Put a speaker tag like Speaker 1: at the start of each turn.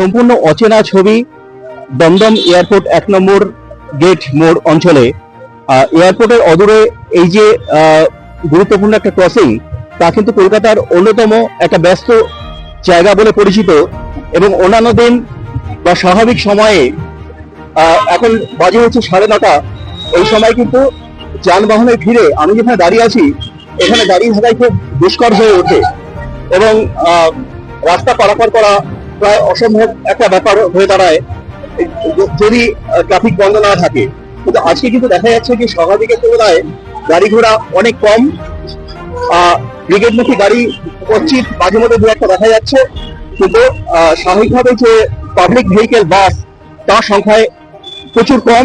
Speaker 1: সম্পূর্ণ অচেনা ছবি দমদম এয়ারপোর্ট এক নম্বর গেট মোড় অঞ্চলে। এয়ারপোর্টের অদূরে এই যে গুরুত্বপূর্ণ একটা ক্রসিং তা কিন্তু কলকাতার অন্যতম একটা ব্যস্ত জায়গা বলে পরিচিত এবং অন্যান্য দিন বা স্বাভাবিক সময়ে এখন বাজে হচ্ছে সাড়ে নটা। এই সময় কিন্তু যানবাহনের ভিড়ে আমি যেখানে দাঁড়িয়ে আছি, এখানে দাঁড়িয়ে থাকাই খুব দুষ্কর হয়ে ওঠে এবং রাস্তা পারাপার করা প্রায় অসম্ভব একটা ব্যাপার হয়ে দাঁড়ায় যদি ট্রাফিক বন্ধ না থাকে। কিন্তু আজকে কিন্তু দেখা যাচ্ছে যে স্বাভাবিকের তুলনায় গাড়ি ঘোড়া অনেক কম। ব্রিগেডমুখী গাড়ি উপস্থিত মাঝে মধ্যে দু একটা দেখা যাচ্ছে। কিন্তু স্বাভাবিকভাবে যে পাবলিক ভেহিকেল বাস তার সংখ্যায় প্রচুর কম।